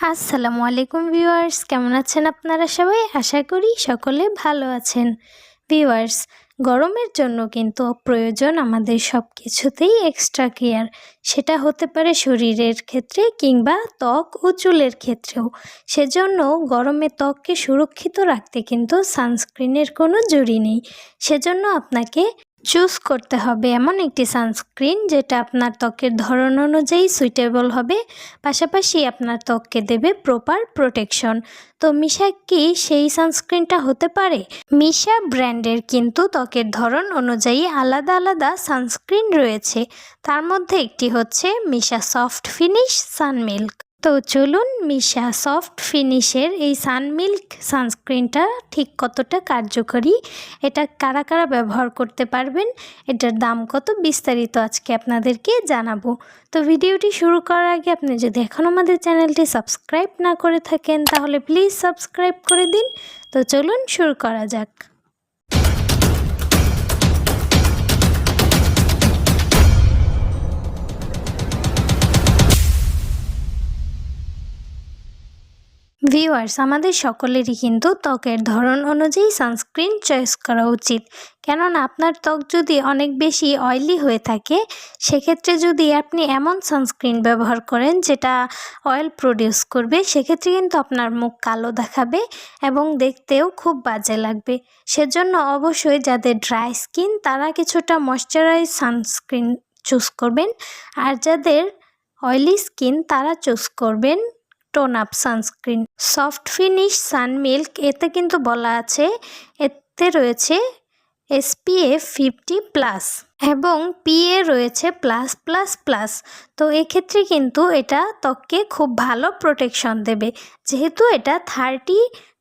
আসসালামু আলাইকুম ভিউয়ার্স, কেমন আছেন আপনারা সবাই? আশা করি সকলে ভালো আছেন। ভিউয়ার্স, গরমের জন্য কিন্তু প্রয়োজন আমাদের সব কিছুতেই এক্সট্রা কেয়ার সেটা হতে পারে শরীরের ক্ষেত্রে কিংবা ত্বক ও চুলের ক্ষেত্রেও। সেজন্য গরমে ত্বককে সুরক্ষিত রাখতে কিন্তু সানস্ক্রিনের কোনো জুড়ি নেই। সেজন্য আপনাকে চুজ করতে হবে। এমন একটি সানস্ক্রিন যেটা আপনার ত্বকের ধরন অনুযায়ী সুইটেবল হবে, পাশাপাশি আপনার ত্বককে দেবে প্রপার প্রোটেকশন তো মিশা কি সেই সানস্ক্রিনটা হতে পারে? মিশা ব্র্যান্ডের কিন্তু ত্বকের ধরন অনুযায়ী আলাদা আলাদা সানস্ক্রিন রয়েছে। তার মধ্যে একটি হচ্ছে মিশা সফট ফিনিশ সানমিল্ক। তো চলুন মিশা সফট ফিনিশের এই সানমিল্ক সানস্ক্রিনটা ঠিক কতটা কার্যকরী? এটা কারা কারা ব্যবহার করতে পারবেন? এটার দাম কত? বিস্তারিত আজকে আপনাদেরকে জানাব। তো ভিডিওটি শুরু করার আগে আপনি যদি এখন আমাদের চ্যানেলটি সাবস্ক্রাইব না করে থাকেন, তাহলে প্লিজ সাবস্ক্রাইব করে দিন। তো চলুন শুরু করা যাক। ভিউয়ার্স আমাদের সকলেরই কিন্তু ত্বকের ধরন অনুযায়ী সানস্ক্রিন চয়েস করা উচিত। কেননা আপনার ত্বক যদি অনেক বেশি অয়েলি হয়ে থাকে, সেক্ষেত্রে যদি আপনি এমন সানস্ক্রিন ব্যবহার করেন যেটা অয়েল প্রডিউস করবে, সেক্ষেত্রে কিন্তু আপনার মুখ কালো দেখাবে এবং দেখতেও খুব বাজে লাগবে। সেজন্য অবশ্যই যাদের ড্রাই স্কিন তারা কিছুটা ময়শ্চারাইজ সানস্ক্রিন চুজ করবেন। আর যাদের অয়েলি স্কিন তারা চুজ করবেন tone up sunscreen, soft finish sun milk এতে কিন্তু বলা আছে, এতে রয়েছে এসপিএফ ফিফটি প্লাস এবং পিএ রয়েছে প্লাস প্লাস প্লাস। তো এক্ষেত্রে কিন্তু এটা ত্বককে খুব ভালো প্রোটেকশন দেবে। যেহেতু এটা থার্টি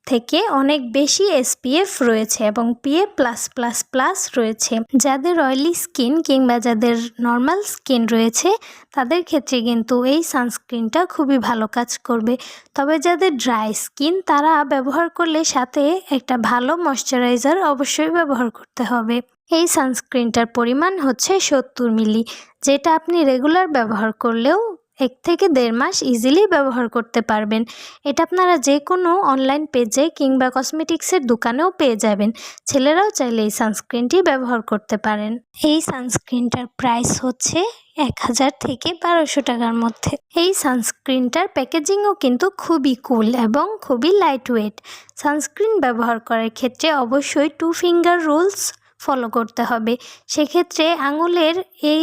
থেকে অনেক বেশি এসপিএফ রয়েছে এবং পিএ প্লাস প্লাস প্লাস রয়েছে। যাদের অয়েলি স্কিন কিংবা যাদের নর্মাল স্কিন রয়েছে, তাদের ক্ষেত্রে কিন্তু এই সানস্ক্রিনটা খুবই ভালো কাজ করবে। তবে যাদের ড্রাই স্কিন তারা ব্যবহার করলে সাথে একটা ভালো ময়শ্চারাইজার অবশ্যই ব্যবহার করতে হবে। এই সানস্ক্রিনটার পরিমাণ হচ্ছে সত্তর মিলি যেটা আপনি রেগুলার ব্যবহার করলেও এক থেকে দেড় মাস ইজিলি ব্যবহার করতে পারবেন। এটা আপনারা যে কোনো অনলাইন পেজে কিংবা কসমেটিক্সের দোকানেও পেয়ে যাবেন। ছেলেরাও চাইলে এই সানস্ক্রিনটি ব্যবহার করতে পারেন। এই সানস্ক্রিনটার প্রাইস হচ্ছে এক হাজার থেকে বারোশো টাকার মধ্যে। এই সানস্ক্রিনটার প্যাকেজিংও কিন্তু খুবই কুল এবং খুবই লাইট ওয়েট সানস্ক্রিন ব্যবহার করার ক্ষেত্রে অবশ্যই টু ফিঙ্গার রুলস ফলো করতে হবে। সেক্ষেত্রে আঙুলের এই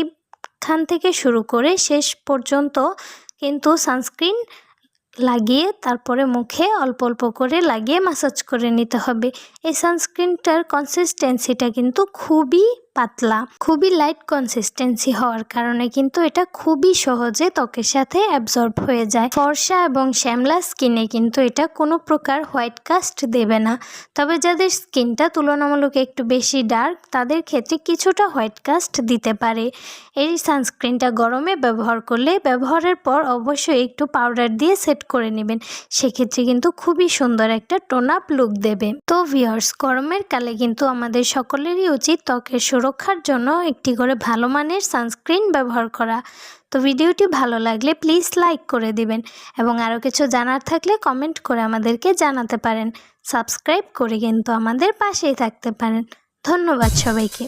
খান থেকে শুরু করে শেষ পর্যন্ত কিন্তু সানস্ক্রিন লাগিয়ে তারপরে মুখে অল্প অল্প করে লাগিয়ে মাসাজ করে নিতে হবে। এই সানস্ক্রিনটার কনসিস্টেন্সিটা কিন্তু খুবই পাতলা, খুবই লাইট কনসিস্টেন্সি হওয়ার কারণে কিন্তু এটা খুবই সহজে ত্বকের সাথে অ্যাবজর্ব হয়ে যায়। ফর্সা এবং শ্যামলা স্কিনে কিন্তু এটা কোনো প্রকার হোয়াইট কাস্ট দেবে না। তবে যাদের স্কিনটা তুলনামূলক একটু বেশি ডার্ক তাদের ক্ষেত্রে কিছুটা হোয়াইট কাস্ট দিতে পারে। এই সানস্ক্রিনটা গরমে ব্যবহার করলে ব্যবহারের পর অবশ্যই একটু পাউডার দিয়ে সেট করে নেবেন। সেক্ষেত্রে কিন্তু খুবই সুন্দর একটা টোন আপ লুক দেবে। তো ভিয়ার্স গরমের কালে কিন্তু আমাদের সকলেরই উচিত ত্বকের সুরক্ষার জন্য একটি করে ভালো মানের সানস্ক্রিন ব্যবহার করা। তো ভিডিওটি ভালো লাগলে প্লিজ লাইক করে দিবেন এবং আরও কিছু জানার থাকলে কমেন্ট করে আমাদেরকে জানাতে পারেন। সাবস্ক্রাইব করে কিন্তু আমাদের পাশেই থাকতে পারেন। ধন্যবাদ সবাইকে।